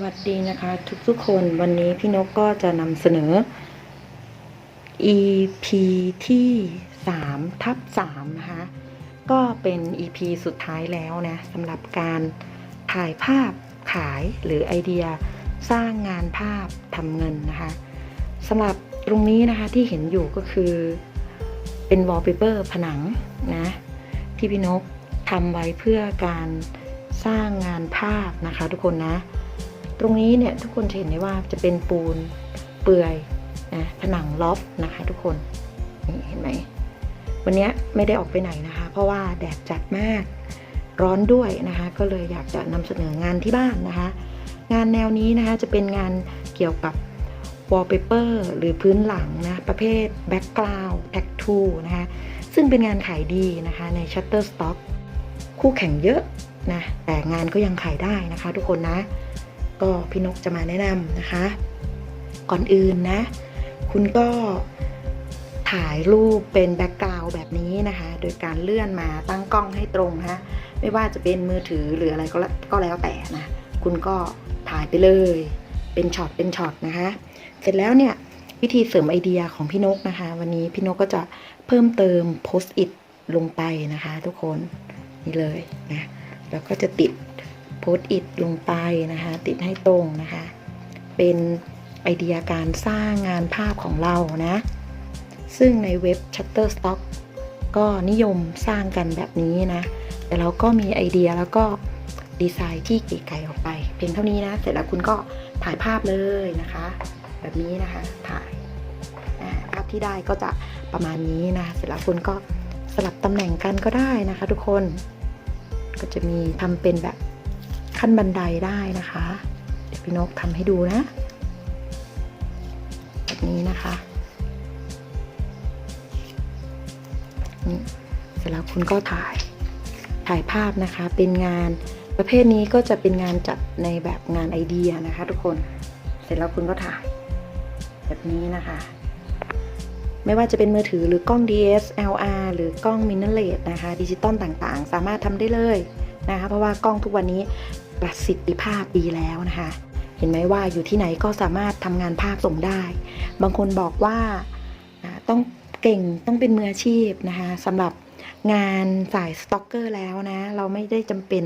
วัสดีนะคะ ทุกๆคนวันนี้พี่นกก็จะนำเสนอ EP ที่3ทับ3นะคะ ก็เป็น EP สุดท้ายแล้วนะสำหรับการถ่ายภาพขายหรือไอเดียสร้างงานภาพทำเงินนะคะสำหรับตรงนี้นะคะที่เห็นอยู่ก็คือเป็นวอลเปเปอร์ผนังนะที่พี่นกทำไว้เพื่อการสร้างงานภาพนะคะทุกคนนะ ตรงนี้เนี่ยทุกคนจะเห็นได้ว่าจะเป็นปูนเปื่อยนะผนังล็อฟนะคะทุกคนนี่เห็นไหมวันนี้ไม่ได้ออกไปไหนนะคะ เพราะว่าแดดจัดมากร้อนด้วยนะคะ ก็เลยอยากจะนำเสนองานที่บ้านนะคะ งานแนวนี้นะคะจะเป็นงานเกี่ยวกับ wallpaper หรือพื้นหลังนะ ประเภท background tattoo นะคะ ซึ่งเป็นงานขายดีนะคะใน Shutterstock คู่แข่งเยอะนะ แต่งานก็ยังขายได้นะคะทุกคนนะ ก็พี่นกจะมาแนะนำนะคะ ก่อนอื่นนะ คุณก็ถ่ายรูปเป็นแบ็กกราวด์แบบนี้นะคะ โดยการเลื่อนมาตั้งกล้องให้ตรงนะไม่ว่าจะเป็นมือถือหรืออะไรก็แล้วก็แล้วแต่นะ คุณก็ถ่ายไปเลย เป็นช็อตเป็นช็อตนะคะ เสร็จแล้วเนี่ยวิธีเสริมไอเดียของพี่นกนะคะ วันนี้พี่นกก็จะเพิ่มเติมโพสต์อิทลงไปนะคะ ทุกคนนี่เลยนะแล้วก็จะติด โพสต์อิทลงไปนะคะ ติดให้ตรงนะคะ เป็นไอเดียการสร้างงานภาพของเรานะ ซึ่งในเว็บ Shutterstock ก็นิยมสร้างกันแบบนี้นะ แต่เราก็มีไอเดียแล้วก็ดีไซน์ที่เก๋ไก่ออกไป เพียงเท่านี้นะ เสร็จแล้วคุณก็ถ่ายภาพเลยนะคะ แบบนี้นะคะ ถ่ายภาพที่ได้ก็จะประมาณนี้นะ เสร็จแล้วคุณก็สลับตำแหน่งกันก็ได้นะคะ ทุกคน ก็จะมีทำเป็นแบบ ขั้นบันไดได้นะคะ เดี๋ยวพี่นกทำให้ดูนะ แบบนี้นะคะนี่เสร็จแล้วคุณก็ถ่ายถ่ายภาพนะคะ เป็นงานประเภทนี้ก็จะเป็นงานจัดในแบบงานไอเดียนะคะ ทุกคน เสร็จแล้วคุณก็ถ่าย แบบนี้นะคะ ไม่ว่าจะเป็นมือถือหรือกล้อง DSLR หรือกล้องมินเนเลสนะคะดิจิตอลต่างๆ สามารถทำได้เลยนะคะ เพราะว่ากล้องทุกวันนี้ ประสิทธิภาพดีแล้วนะคะ เห็นไหมว่าอยู่ที่ไหนก็สามารถทำงานภาพส่งได้ บางคนบอกว่าอ่าต้องเก่งต้องเป็นมืออาชีพนะคะสำหรับงานสายสต็อกเกอร์แล้วนะ เราไม่ได้จำเป็น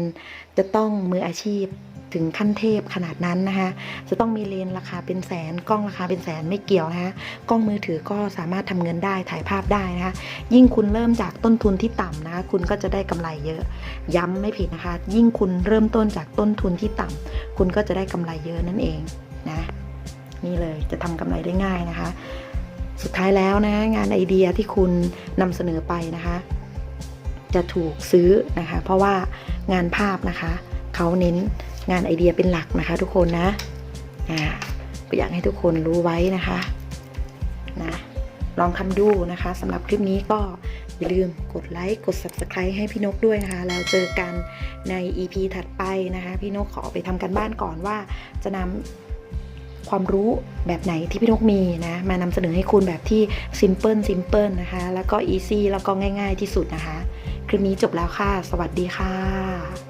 จะต้องมืออาชีพ ถึงขั้นเทพขนาดนั้นนะคะ จะต้องมีเลนราคาเป็นแสนกล้องราคาเป็นแสนไม่เกี่ยวนะคะกล้องมือถือก็สามารถทำเงินได้ถ่ายภาพได้นะคะ ยิ่งคุณเริ่มจากต้นทุนที่ต่ำนะคะคุณก็จะได้กำไรเยอะ ย้ำไม่ผิดนะคะ ยิ่งคุณเริ่มต้นจากต้นทุนที่ต่ำคุณก็จะได้กำไรเยอะนั่นเองนะนี่เลยจะทำกำไรได้ง่ายนะคะ สุดท้ายแล้วนะงานไอเดียที่คุณนำเสนอไปนะคะ จะถูกซื้อนะคะ เพราะว่างานภาพนะคะ เขาเน้นงานไอเดียเป็นหลักนะคะ ทุกคนนะอ่าก็อยากให้ทุกคนรู้ไว้นะคะนะลองทำดูนะคะสำหรับคลิปนี้ก็อย่าลืมกดไลค์กด subscribe ให้พี่นกด้วยนะคะ แล้วเจอกันใน EP ถัดไปนะคะ พี่นกขอไปทำกันบ้านก่อนว่าจะนำความรู้แบบไหนที่พี่นกมีนะ มานำเสนอให้คุณแบบที่ simple simple นะคะ แล้วก็ easy แล้วก็ง่าย ๆ ที่สุดนะคะ คลิปนี้จบแล้วค่ะ สวัสดีค่ะ